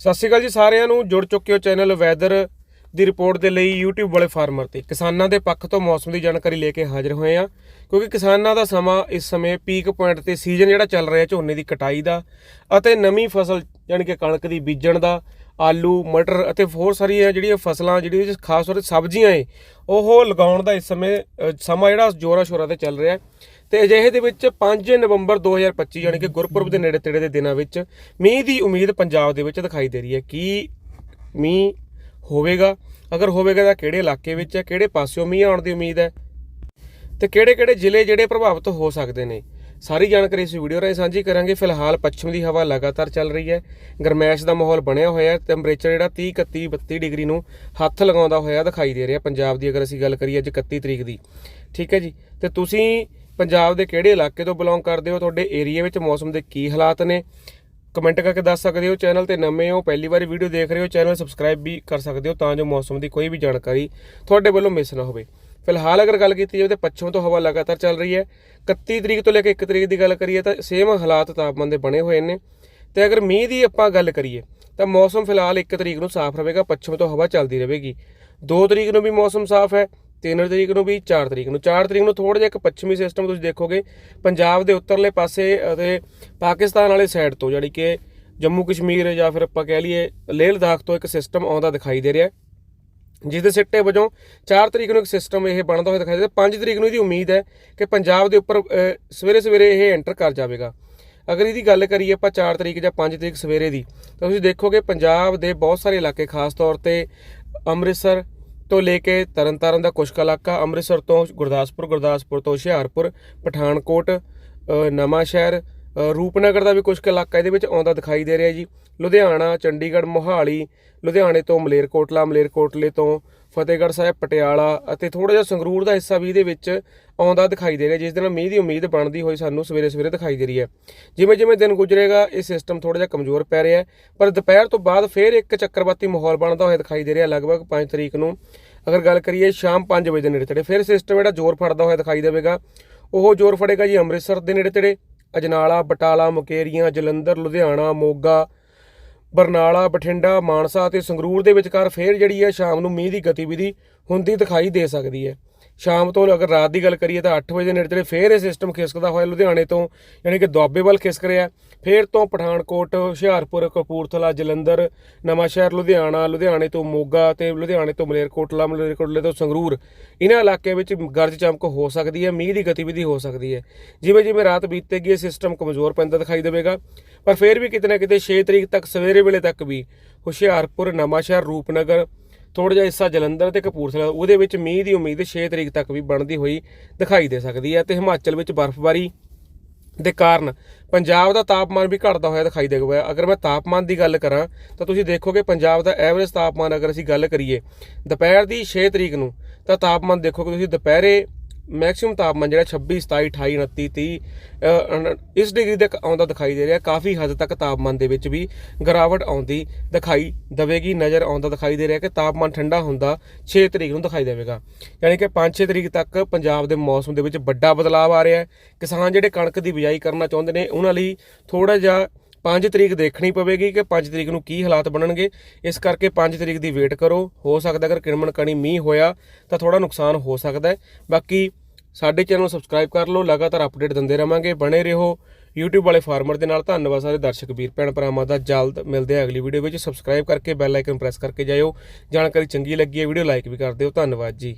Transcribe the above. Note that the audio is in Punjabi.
ਸਤਿ ਸ਼੍ਰੀ ਅਕਾਲ ਜੀ ਸਾਰਿਆਂ ਨੂੰ ਜੁੜ ਚੁੱਕੇ ਹੋ ਚੈਨਲ ਵੈਦਰ ਦੀ ਰਿਪੋਰਟ ਦੇ ਲਈ YouTube ਵਾਲੇ ਫਾਰਮਰ ਤੇ ਕਿਸਾਨਾਂ ਦੇ ਪੱਖ ਤੋਂ ਮੌਸਮ ਦੀ ਜਾਣਕਾਰੀ ਲੈ ਕੇ ਹਾਜ਼ਰ ਹੋਏ ਆ ਕਿਉਂਕਿ ਕਿਸਾਨਾਂ ਦਾ ਸਮਾਂ ਇਸ ਸਮੇਂ ਪੀਕ ਪੁਆਇੰਟ ਤੇ ਸੀਜ਼ਨ ਜਿਹੜਾ ਚੱਲ ਰਿਹਾ, ਝੋਨੇ ਦੀ ਕਟਾਈ ਦਾ ਅਤੇ ਨਵੀਂ ਫਸਲ ਯਾਨੀ ਕਿ ਕਣਕ ਦੀ ਬੀਜਣ ਦਾ, ਆਲੂ, ਮਟਰ ਅਤੇ ਹੋਰ ਸਾਰੀਆਂ ਜਿਹੜੀਆਂ ਫਸਲਾਂ ਜਿਹੜੀਆਂ ਖਾਸ ਤੌਰ ਤੇ ਸਬਜ਼ੀਆਂ ਏ, ਉਹ ਲਗਾਉਣ ਦਾ ਇਸ ਸਮੇਂ ਸਮਾਂ ਜਿਹੜਾ ਜ਼ੋਰਾਂ ਸ਼ੋਰਾਂ ਤੇ ਚੱਲ ਰਿਹਾ ਹੈ। ਤੇ ਅਜਿਹੇ ਦੇ ਵਿੱਚ 5 ਨਵੰਬਰ 2025 ਯਾਨੀ ਕਿ ਗੁਰਪੁਰਬ ਦੇ ਨੇੜੇ ਤੇੜੇ ਦੇ ਦਿਨਾਂ ਵਿੱਚ ਮੀਂਹ ਦੀ ਉਮੀਦ ਪੰਜਾਬ ਦੇ ਵਿੱਚ ਦਿਖਾਈ ਦੇ ਰਹੀ ਹੈ ਕੀ ਮੀਂਹ ਹੋਵੇਗਾ? ਅਗਰ ਹੋਵੇਗਾ ਤਾਂ ਕਿਹੜੇ ਇਲਾਕੇ ਵਿੱਚ ਹੈ? ਕਿਹੜੇ ਪਾਸਿਓਂ ਮੀਂਹ ਆਉਣ ਦੀ ਉਮੀਦ ਹੈ? ਤੇ ਕਿਹੜੇ-ਕਿਹੜੇ ਜ਼ਿਲ੍ਹੇ ਜਿਹੜੇ ਪ੍ਰਭਾਵਿਤ ਹੋ ਸਕਦੇ ਨੇ? ਸਾਰੀ ਜਾਣਕਾਰੀ ਇਸ ਵੀਡੀਓ ਰਾਹੀਂ ਸਾਂਝੀ ਕਰਾਂਗੇ। ਫਿਲਹਾਲ ਪੱਛਮ ਦੀ ਹਵਾ ਲਗਾਤਾਰ ਚੱਲ ਰਹੀ ਹੈ। ਗਰਮੈਸ਼ ਦਾ ਮਾਹੌਲ ਬਣਿਆ ਹੋਇਆ ਹੈ। ਟੈਂਪਰੇਚਰ ਜਿਹੜਾ 30 31 32 ਡਿਗਰੀ ਨੂੰ ਹੱਥ ਲਗਾਉਂਦਾ ਹੋਇਆ ਦਿਖਾਈ ਦੇ ਰਿਹਾ ਪੰਜਾਬ ਦੀ। ਅਗਰ ਅਸੀਂ ਗੱਲ ਕਰੀਏ ਅੱਜ 31 ਤਰੀਕ ਦੀ। ਠੀਕ ਹੈ ਜੀ? ਤੇ ਤੁਸੀਂ ਪੰਜਾਬ ਦੇ ਕਿਹੜੇ ਇਲਾਕੇ ਤੋਂ ਬਿਲੋਂਗ ਕਰਦੇ ਹੋ? ਤੁਹਾਡੇ ਏਰੀਆ ਵਿੱਚ ਮੌਸਮ ਦੇ ਕੀ ਹਾਲਾਤ ਨੇ? ਕਮੈਂਟ ਕਰਕੇ ਦੱਸ ਸਕਦੇ ਹੋ ਚੈਨਲ ਤੇ ਨਵੇਂ ਹੋ, ਪਹਿਲੀ ਵਾਰੀ ਵੀਡੀਓ ਦੇਖ ਰਹੇ ਹੋ, ਚੈਨਲ ਸਬਸਕ੍ਰਾਈਬ ਵੀ ਕਰ ਸਕਦੇ ਹੋ ਤਾਂ ਜੋ ਮੌਸਮ ਦੀ ਕੋਈ ਵੀ ਜਾਣਕਾਰੀ ਤੁਹਾਡੇ ਵੱਲੋਂ ਮਿਸ ਨਾ ਹੋਵੇ। ਫਿਲਹਾਲ ਅਗਰ ਗੱਲ ਕੀਤੀ ਜਾਵੇ ਤਾਂ ਪੱਛਮ ਤੋਂ ਹਵਾ ਲਗਾਤਾਰ ਚੱਲ ਰਹੀ ਹੈ। 31 ਤਰੀਕ ਤੋਂ ਲੈ ਕੇ 1 ਤਰੀਕ ਦੀ ਗੱਲ ਕਰੀਏ ਤਾਂ ਸੇਮ ਹਾਲਾਤ ਤਾਪਮਾਨ ਦੇ ਬਣੇ ਹੋਏ ਨੇ। ਤੇ ਅਗਰ ਮੀਂਹ ਦੀ ਆਪਾਂ ਗੱਲ ਕਰੀਏ ਤਾਂ ਮੌਸਮ ਫਿਲਹਾਲ 1 ਤਰੀਕ ਨੂੰ ਸਾਫ਼ ਰਹੇਗਾ, ਪੱਛਮ ਤੋਂ ਹਵਾ ਚੱਲਦੀ ਰਹੇਗੀ। 2 ਤਰੀਕ ਨੂੰ ਵੀ ਮੌਸਮ ਸਾਫ਼ ਹੈ। 3 ਤਰੀਕ ਨੂੰ ਵੀ 4 ਤਰੀਕ ਨੂੰ। 4 ਤਰੀਕ ਨੂੰ ਥੋੜਾ ਜਿਹਾ ਇੱਕ ਪੱਛਮੀ ਸਿਸਟਮ ਤੁਸੀਂ ਦੇਖੋਗੇ, ਪੰਜਾਬ ਦੇ ਉੱਤਰਲੇ ਪਾਸੇ ਅਤੇ ਪਾਕਿਸਤਾਨ ਵਾਲੇ ਸਾਈਡ ਤੋਂ ਜਿਹੜੀ ਕਿ ਜੰਮੂ ਕਸ਼ਮੀਰ ਜਾਂ ਫਿਰ ਆਪਾਂ ਕਹਿ ਲਈਏ ਲੇਹ ਲਦਾਖ ਤੋਂ ਇੱਕ ਸਿਸਟਮ ਆਉਂਦਾ ਦਿਖਾਈ ਦੇ ਰਿਹਾ ਜਿਸ ਦੇ ਸਿੱਟੇ ਵਜੋਂ 4 ਤਰੀਕ ਨੂੰ ਇੱਕ ਸਿਸਟਮ ਇਹ ਬਣਦਾ ਹੋਇਆ ਦਿਖਾਈ ਦੇ 5 ਤਰੀਕ ਨੂੰ ਇਹਦੀ ਉਮੀਦ ਹੈ ਕਿ ਪੰਜਾਬ ਦੇ ਉੱਪਰ ਸਵੇਰੇ ਸਵੇਰੇ ਇਹ ਐਂਟਰ ਕਰ ਜਾਵੇਗਾ। ਅਗਰ ਇਹਦੀ ਗੱਲ ਕਰੀਏ ਆਪਾਂ 4 ਤਰੀਕ ਜਾਂ 5 ਤਰੀਕ ਸਵੇਰੇ ਦੀ, ਤਾਂ ਤੁਸੀਂ ਦੇਖੋਗੇ ਪੰਜਾਬ ਦੇ ਬਹੁਤ ਸਾਰੇ ਇਲਾਕੇ, ਖਾਸ ਤੌਰ ਤੇ ਅੰਮ੍ਰਿਤਸਰ ਤੋਂ ਲੈ ਕੇ ਤਰਨਤਾਰਨ ਦਾ ਕੁਛ ਕੁ ਇਲਾਕਾ ਅੰਮ੍ਰਿਤਸਰ ਤੋਂ ਗੁਰਦਾਸਪੁਰ ਗੁਰਦਾਸਪੁਰ ਤੋਂ ਹੁਸ਼ਿਆਰਪੁਰ ਪਠਾਨਕੋਟ ਅ, ਨਵਾਂ ਸ਼ਹਿਰ ਰੂਪਨਗਰ ਦਾ ਵੀ ਕੁਛ ਕੁ ਇਲਾਕਾ ਇਹਦੇ ਵਿੱਚ ਆਉਂਦਾ ਦਿਖਾਈ ਦੇ ਰਿਹਾ ਜੀ। ਲੁਧਿਆਣਾ, ਚੰਡੀਗੜ੍ਹ, ਮੋਹਾਲੀ, ਲੁਧਿਆਣੇ ਤੋਂ ਮਲੇਰਕੋਟਲਾ, ਮਲੇਰਕੋਟਲੇ ਤੋਂ ਫਤਿਹਗੜ੍ਹ ਸਾਹਿਬ, ਪਟਿਆਲਾ ਅਤੇ ਥੋੜਾ ਜਿਹਾ ਸੰਗਰੂਰ ਦਾ ਹਿੱਸਾ ਵੀ ਇਹਦੇ ਵਿੱਚ ਆਉਂਦਾ ਦਿਖਾਈ ਦੇ ਰਿਹਾ, ਜਿਸ ਦਿਨ ਮੀਂਹ ਦੀ ਉਮੀਦ ਬਣਦੀ ਹੋਈ ਸਾਨੂੰ ਸਵੇਰੇ ਸਵੇਰੇ ਦਿਖਾਈ ਦੇ ਰਹੀ ਹੈ। ਜਿਵੇਂ ਜਿਵੇਂ ਦਿਨ ਗੁਜ਼ਰੇਗਾ, ਇਹ ਸਿਸਟਮ ਥੋੜਾ ਜਿਹਾ ਕਮਜ਼ੋਰ ਪੈ ਰਿਹਾ ਪਰ ਦੁਪਹਿਰ ਤੋਂ ਬਾਅਦ ਫੇਰ ਇੱਕ ਚੱਕਰਵਾਤੀ ਮਾਹੌਲ ਬਣਦਾ ਹੋਇਆ ਦਿਖਾਈ ਦੇ ਰਿਹਾ ਲਗਭਗ 5 ਤਰੀਕ ਨੂੰ। ਅਗਰ ਗੱਲ ਕਰੀਏ ਸ਼ਾਮ 5 ਵਜੇ ਦੇ ਨੇੜੇ ਤੇੜੇ, ਫਿਰ ਸਿਸਟਮ ਜਿਹੜਾ ਜ਼ੋਰ ਫੜਦਾ ਹੋਇਆ ਦਿਖਾਈ ਦੇਵੇਗਾ। ਉਹ ਜ਼ੋਰ ਫੜੇਗਾ ਜੀ ਅੰਮ੍ਰਿਤਸਰ ਦੇ ਨੇੜੇ ਤੇੜੇ ਅਜਨਾਲਾ, ਬਟਾਲਾ, ਮੁਕੇਰੀਆਂ, ਜਲੰਧਰ, ਲੁਧਿਆਣਾ, ਮੋਗਾ, ਬਰਨਾਲਾ, ਬਠਿੰਡਾ, ਮਾਨਸਾ ਅਤੇ ਸੰਗਰੂਰ ਦੇ ਵਿਚਕਾਰ ਫੇਰ ਜਿਹੜੀ ਹੈ ਸ਼ਾਮ ਨੂੰ ਮੀਂਹ ਦੀ ਗਤੀਵਿਧੀ ਹੁੰਦੀ ਦਿਖਾਈ ਦੇ ਸਕਦੀ ਹੈ। ਸ਼ਾਮ ਤੋਂ ਅਗਰ ਰਾਤ ਦੀ ਗੱਲ ਕਰੀਏ ਤਾਂ 8 ਵਜੇ ਦੇ ਨੇੜੇ ਤੇੜੇ ਫੇਰ ਇਹ ਸਿਸਟਮ ਖਿਸਕਦਾ ਹੋਇਆ ਲੁਧਿਆਣੇ ਤੋਂ, ਯਾਨੀ ਕਿ ਦੁਆਬੇ ਵੱਲ ਖਿਸਕ ਰਿਹਾ। ਫੇਰ ਤੋਂ ਪਠਾਨਕੋਟ, ਹੁਸ਼ਿਆਰਪੁਰ, ਕਪੂਰਥਲਾ, ਜਲੰਧਰ, ਨਵਾਂਸ਼ਹਿਰ, ਲੁਧਿਆਣਾ, ਲੁਧਿਆਣੇ ਤੋਂ ਮੋਗਾ ਤੇ ਲੁਧਿਆਣੇ ਤੋਂ ਮਲੇਰਕੋਟਲਾ, ਮਲੇਰਕੋਟਲੇ ਤੋਂ ਸੰਗਰੂਰ। ਇਹਨਾਂ ਇਲਾਕਿਆਂ ਵਿੱਚ ਗਰਜ ਚਮਕ ਹੋ ਸਕਦੀ ਹੈ, ਮੀਂਹ ਦੀ ਗਤੀਵਿਧੀ ਹੋ ਸਕਦੀ ਹੈ। ਜਿਵੇਂ ਜਿਵੇਂ ਰਾਤ ਬੀਤੇਗੀ, ਇਹ ਸਿਸਟਮ ਕਮਜ਼ੋਰ ਪੈਂਦਾ ਦਿਖਾਈ ਦੇਵੇਗਾ। ਪਰ ਫੇਰ ਵੀ ਕਿਤੇ ਨਾ ਕਿਤੇ 6 ਤਰੀਕ ਤੱਕ, ਸਵੇਰੇ ਵੇਲੇ ਤੱਕ ਵੀ ਹੁਸ਼ਿਆਰਪੁਰ, ਨਵਾਂਸ਼ਹਿਰ, ਰੂਪਨਗਰ ਥੋੜਾ ਜਿਹਾ ਹਿੱਸਾ ਜਲੰਧਰ ਤੇ ਕਪੂਰਥਲਾ ਉਹਦੇ ਵਿੱਚ ਮੀਂਹ ਦੀ ਉਮੀਦ 6 ਤਰੀਕ ਤੱਕ ਵੀ ਬਣਦੀ ਹੋਈ ਦਿਖਾਈ ਦੇ ਸਕਦੀ ਹੈ ਤੇ ਹਿਮਾਚਲ ਵਿੱਚ ਬਰਫ਼ਬਾਰੀ ਦੇ ਕਾਰਨ ਪੰਜਾਬ ਦਾ ਤਾਪਮਾਨ ਵੀ ਘਟਦਾ ਹੋਇਆ ਦਿਖਾਈ ਦੇਗਾ ਅਗਰ ਮੈਂ ਤਾਪਮਾਨ ਦੀ ਗੱਲ ਕਰਾਂ, ਤਾਂ ਤੁਸੀਂ ਦੇਖੋਗੇ ਪੰਜਾਬ ਦਾ ਐਵਰੇਜ ਤਾਪਮਾਨ ਅਗਰ ਅਸੀਂ ਗੱਲ ਕਰੀਏ ਦੁਪਹਿਰ ਦੀ 6 ਤਰੀਕ ਨੂੰ, ਤਾਂ ਤਾਪਮਾਨ ਦੇਖੋਗੇ ਤੁਸੀਂ ਦੁਪਹਿਰੇ ਮੈਕਸਿਮਮ ਤਾਪਮਾਨ ਜਿਹੜਾ 26 27 28 29 30 ਇਸ ਡਿਗਰੀ ਤੱਕ ਆਉਂਦਾ ਦਿਖਾਈ ਦੇ ਰਿਹਾ। ਕਾਫੀ ਹੱਦ ਤੱਕ ਤਾਪਮਾਨ ਦੇ ਵਿੱਚ ਵੀ ਗਿਰਾਵਟ ਆਉਂਦੀ ਦਿਖਾਈ ਦੇਵੇਗੀ, ਨਜ਼ਰ ਆਉਂਦਾ ਦਿਖਾਈ ਦੇ ਰਿਹਾ ਕਿ ਤਾਪਮਾਨ ਠੰਡਾ ਹੁੰਦਾ 6 ਤਰੀਕ ਨੂੰ ਦਿਖਾਈ ਦੇਵੇਗਾ। ਯਾਨੀ ਕਿ 5-6 ਤਰੀਕ ਤੱਕ ਪੰਜਾਬ ਦੇ ਮੌਸਮ ਦੇ ਵਿੱਚ ਵੱਡਾ ਬਦਲਾਅ ਆ ਰਿਹਾ ਹੈ। ਕਿਸਾਨ ਜਿਹੜੇ ਕਣਕ ਦੀ ਬਿਜਾਈ ਕਰਨਾ ਚਾਹੁੰਦੇ ਨੇ, ਉਹਨਾਂ ਲਈ ਥੋੜਾ ਜਿਹਾ 5 ਤਰੀਕ ਦੇਖਣੀ ਪਵੇਗੀ ਕਿ 5 ਤਰੀਕ ਨੂੰ ਕੀ ਹਾਲਾਤ ਬਣਨਗੇ। ਇਸ ਕਰਕੇ 5 ਤਰੀਕ ਦੀ ਵੇਟ ਕਰੋ। ਹੋ ਸਕਦਾ ਅਗਰ ਕਿਣਮਣ ਕਣੀ ਮੀਂਹ ਹੋਇਆ ਤਾਂ ਥੋੜਾ ਨੁਕਸਾਨ ਹੋ ਸਕਦਾ ਹੈ। ਬਾਕੀ ਸਾਡੇ ਚੈਨਲ ਨੂੰ ਸਬਸਕ੍ਰਾਈਬ ਕਰ ਲਓ, ਲਗਾਤਾਰ ਅਪਡੇਟ ਦਿੰਦੇ ਰਵਾਂਗੇ ਬਣੇ ਰਹੋ। YouTube ਵਾਲੇ ਫਾਰਮਰ ਦੇ ਨਾਲ ਧੰਨਵਾਦ ਸਾਰੇ ਦਰਸ਼ਕ, ਵੀਰ ਭੈਣ ਭਰਾਵਾਂ ਦਾ। ਜਲਦ ਮਿਲਦੇ ਆ ਅਗਲੀ ਵੀਡੀਓ ਵਿੱਚ। ਸਬਸਕ੍ਰਾਈਬ ਕਰਕੇ ਬੈਲ ਆਈਕਨ ਪ੍ਰੈਸ ਕਰਕੇ ਜਾਇਓ। ਜਾਣਕਾਰੀ ਚੰਗੀ ਲੱਗੀ ਹੈ ਵੀਡੀਓ ਲਾਈਕ ਵੀ ਕਰ ਦਿਓ। ਧੰਨਵਾਦ ਜੀ।